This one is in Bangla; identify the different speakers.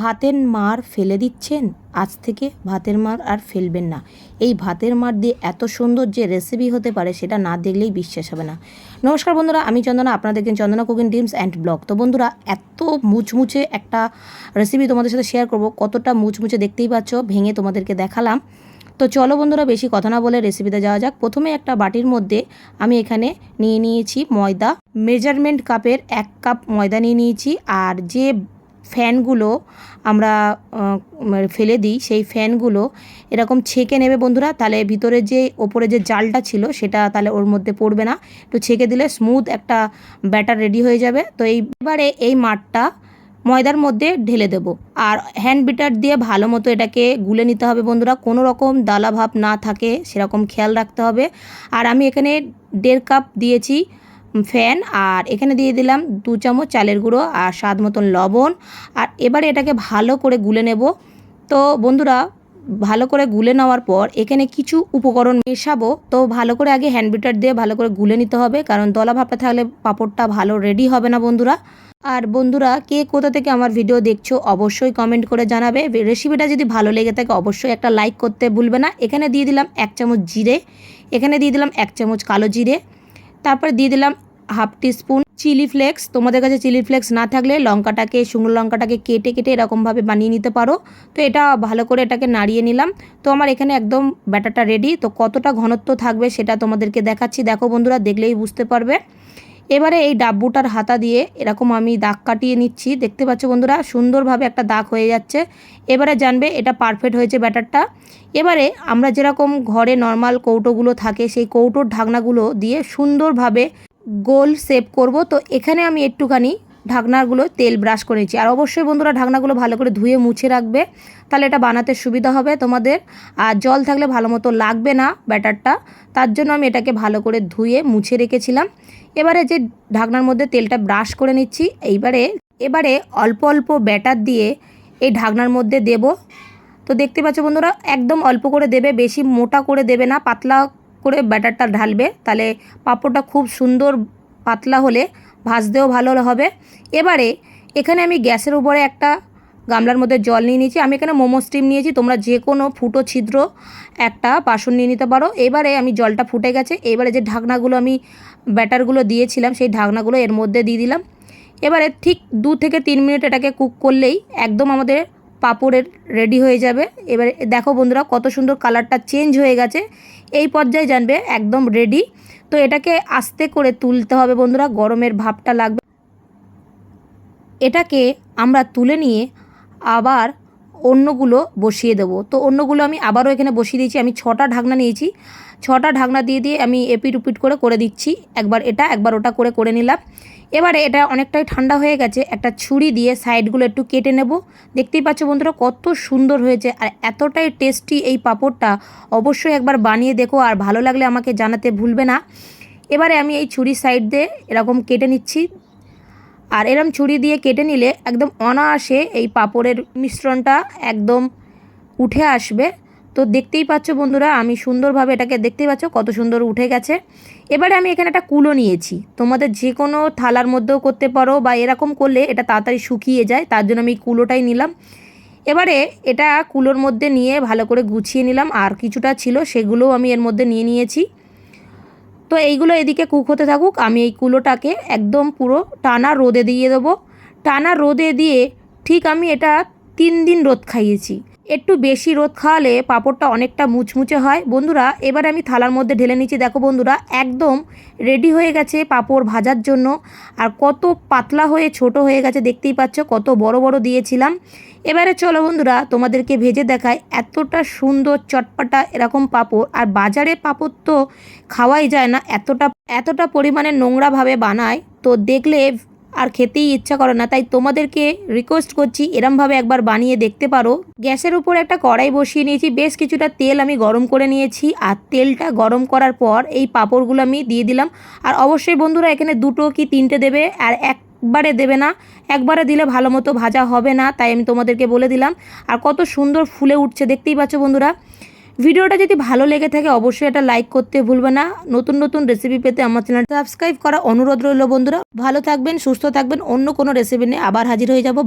Speaker 1: ভাতের মার ফেলে দিচ্ছেন? আজ থেকে ভাতের মার আর ফেলবেন না। এই ভাতের মার দিয়ে এত সুন্দর যে রেসিপি হতে পারে সেটা না দেখলেই বিশ্বাস হবে না। নমস্কার বন্ধুরা, আমি চন্দনা আপনারা দেখছেন Chandana cooking dreams and blog তো বন্ধুরা, এত মুচমুচে একটা রেসিপি তোমাদের সাথে শেয়ার করব, কতটা মুচমুচে দেখতেই পাচ্ছ, ভেঙে তোমাদেরকে দেখালাম। তো চলো বন্ধুরা, বেশি কথা না বলে রেসিপিতে যাওয়া যাক। প্রথমে একটা বাটির মধ্যে আমি এখানে নিয়ে নিয়েছি ময়দা। মেজারমেন্ট কাপের এক কাপ ময়দা নিয়ে নিয়েছি। আর যে ফ্যানগুলো আমরা ফেলে দিই। সেই ফ্যানগুলো এরকম ছেঁকে নেবে বন্ধুরা, তাহলে ভিতরে যে, ওপরে যে জালটা ছিল সেটা তাহলে ওর মধ্যে পড়বে না। একটু ছেঁকে দিলে স্মুথ একটা ব্যাটার রেডি হয়ে যাবে। তো এইবারে এই মাঠটা ময়দার মধ্যে ঢেলে দেব। আর হ্যান্ড বিটার দিয়ে ভালো মতো এটাকে গুলে নিতে হবে বন্ধুরা। কোনো রকম দালা ভাব না থাকে, সেরকম খেয়াল রাখতে হবে। আর আমি এখানে দেড় কাপ দিয়েছি ফ্যান, আর এখানে দিয়ে দিলাম দু চামচ চালের গুঁড়ো আর স্বাদ মতন লবণ। আর এবারে এটাকে ভালো করে গুলে নেব। তো বন্ধুরা, ভালো করে গুলে নেওয়ার পর এখানে কিছু উপকরণ মেশাবো। তো ভালো করে আগে হ্যান্ড বিটার দিয়ে ভালো করে গুলে নিতে হবে, কারণ দলা ভাবটা থাকলে পাঁপড়টা ভালো রেডি হবে না বন্ধুরা। আর বন্ধুরা, কে কোথা থেকে আমার ভিডিও দেখছ অবশ্যই কমেন্ট করে জানাবে। রেসিপিটা যদি ভালো লেগে থাকে অবশ্যই একটা লাইক করতে ভুলবে না। এখানে দিয়ে দিলাম এক চামচ জিরে, এখানে দিয়ে দিলাম এক চামচ কালো জিরে তারপরে দিয়ে দিলাম হাফ টিস্পুন চিলি ফ্লেক্স। তোমাদের কাছে চিলি ফ্লেক্স না থাকলে লঙ্কাটাকে, শুকনো লঙ্কাটাকে কেটে কেটে এরকমভাবে বানিয়ে নিতে পারো। তো এটা ভালো করে এটাকে নাড়িয়ে নিলাম। তো আমার এখানে একদম ব্যাটারটা রেডি তো কতটা ঘনত্ব থাকবে সেটা তোমাদেরকে দেখাচ্ছি। দেখো বন্ধুরা, দেখলেই বুঝতে পারবে। এবারে এই ডাব্বুটার হাতা দিয়ে এরকম আমি দাগ কাটিয়ে নিচ্ছি। দেখতে পাচ্ছ বন্ধুরা, সুন্দরভাবে একটা দাগ হয়ে যাচ্ছে। এবারে জানবে এটা পারফেক্ট হয়েছে ব্যাটারটা। এবারে আমরা যেরকম ঘরে নর্মাল কৌটোগুলো থাকে, সেই কৌটোর ঢাকনাগুলো দিয়ে সুন্দরভাবে গোল শেপ করব। তো এখানে আমি একটুখানি ঢাকনাগুলো তেল ব্রাশ করে নিচ্ছি। আর অবশ্যই বন্ধুরা ঢাকনাগুলো ভালো করে ধুয়ে মুছে রাখবে। তাহলে এটা বানাতে সুবিধা হবে তোমাদের। আর জল থাকলে ভালো মতো লাগবে না ব্যাটারটা। তার জন্য আমি এটাকে ভালো করে ধুয়ে মুছে রেখেছিলাম। এবারে যে ঢাকনার মধ্যে তেলটা ব্রাশ করে নিচ্ছি, এইবারে, এবারে অল্প অল্প ব্যাটার দিয়ে এই ঢাকনার মধ্যে দেব। তো দেখতে পাচ্ছ বন্ধুরা, একদম অল্প করে দেবে, বেশি মোটা করে দেবে না, পাতলা করে ব্যাটারটা ঢালবে। তাহলে পাঁপড়টা খুব সুন্দর পাতলা হলে ভাজতেও ভালো হবে। এবারে এখানে আমি গ্যাসের উপরে একটা গামলার মধ্যে জল নিয়ে নিয়েছি। আমি এখানে মোমো স্টিম নিয়েছি। তোমরা যে কোনো ফুটো ছিদ্র একটা বাসন নিয়ে নিতে পারো। এবারে আমি জলটা ফুটে গেছে। এবারে যে ঢাকনাগুলো আমি ব্যাটারগুলো দিয়েছিলাম, সেই ঢাকনাগুলো এর মধ্যে দিয়ে দিলাম। এবারে ঠিক দু থেকে তিন মিনিট এটাকে কুক করলেই একদম আমাদের পাঁপড়ের রেডি হয়ে যাবে। এবারে দেখো বন্ধুরা কত সুন্দর কালারটা চেঞ্জ হয়ে গেছে। এই পর্যায়ে জানবে একদম রেডি তো এটাকে আস্তে করে তুলতে হবে বন্ধুরা, গরমের ভাবটা লাগবে। এটাকে আমরা তুলে নিয়ে আবার অন্যগুলো বসিয়ে দেবো। তো অন্যগুলো আমি আবারও এখানে বসিয়ে দিয়েছি। আমি ছটা ঢাকনা নিয়েছি। ছটা ঢাকনা দিয়ে দিয়ে আমি এপিট উপিট করে করে দিচ্ছি। একবার এটা, একবার ওটা করে করে নিলাম। এবারে এটা অনেকটাই ঠান্ডা হয়ে গেছে। একটা ছুরি দিয়ে সাইডগুলো একটু কেটে নেব। দেখতেই পাচ্ছ বন্ধুরা কত সুন্দর হয়েছে আর এতটাই টেস্টি এই পাঁপড়টা। অবশ্যই একবার বানিয়ে দেখো আর ভালো লাগলে আমাকে জানাতে ভুলবে না। এবারে আমি এই ছুরির সাইড দিয়ে এরকম কেটে নিচ্ছি। আর এরম ছুরি দিয়ে কেটে নিলে একদম অনায়াসে এই পাপড়ের মিশ্রণটা একদম উঠে আসবে। তো দেখতেই পাচ্ছ বন্ধুরা, আমি সুন্দরভাবে এটাকে দেখতেই পাচ্ছ কত সুন্দর উঠে গেছে। এবারে আমি এখানে একটা কুলো নিয়েছি। তোমাদের যে কোনো থালার মধ্যেও করতে পারো বা এরকম করলে এটা তাড়াতাড়ি শুকিয়ে যায়, তার জন্য আমি কুলোটাই নিলাম। এবারে এটা কুলোর মধ্যে নিয়ে ভালো করে গুছিয়ে নিলাম। আর কিছুটা ছিল সেগুলোও আমি এর মধ্যে নিয়ে নিয়েছি। তো এইগুলো এদিকে কুক হতে থাকুক, আমি এই কুলোটাকে একদম পুরো টানা রোদে দিয়ে দেবো। টানা রোদে দিয়ে ঠিক আমি এটা তিন দিন রোদ খাইয়েছি। একটু বেশি রোদ খাওয়ালে পাঁপড়টা অনেকটা মুচমুচে হয়। বন্ধুরা, এবার আমি থালার মধ্যে ঢেলে নিচ্ছি। দেখো বন্ধুরা, একদম রেডি হয়ে গেছে পাঁপড় ভাজার জন্য। আর কত পাতলা হয়ে ছোট হয়ে গেছে, দেখতেই পাচ্ছ, কত বড় বড় দিয়েছিলাম। এবারে চলো বন্ধুরা, তোমাদেরকে ভেজে দেখায় এতটা সুন্দর চটপাটা এরকম পাঁপড়। আর বাজারে পাঁপড় তো খাওয়াই যায় না, এতটা এতটা পরিমাণে নোংরাভাবে বানায়। তো দেখলে আর খেতেই ইচ্ছা করে না, তাই তোমাদেরকে রিকোয়েস্ট করছি, এরমভাবে একবার বানিয়ে দেখতে পারো। গ্যাসের উপর একটা কড়াই বসিয়ে নিয়েছি, বেশ কিছুটা তেল আমি গরম করে নিয়েছি, আর তেলটা গরম করার পর এই পাঁপড়গুলো আমি দিয়ে দিলাম। আর অবশ্যই বন্ধুরা, এখানে দুটো কি তিনটে দেবে, আর এক একবারে দেবে না, একবারে দিলে ভালো মতো ভাজা হবে না, তাই আমি তোমাদেরকে বলে দিলাম। আর কত সুন্দর ফুলে উঠছে, দেখতেই পাচ্ছ বন্ধুরা। ভিডিওটা যদি ভালো লেগে থাকে, অবশ্যই এটা লাইক করতে ভুলবে না। নতুন নতুন রেসিপি পেতে আমার চ্যানেল সাবস্ক্রাইব করা অনুরোধ রইল বন্ধুরা। ভালো থাকবেন, সুস্থ থাকবেন, অন্য কোনো রেসিপি নিয়ে আবার হাজির হয়ে যাব।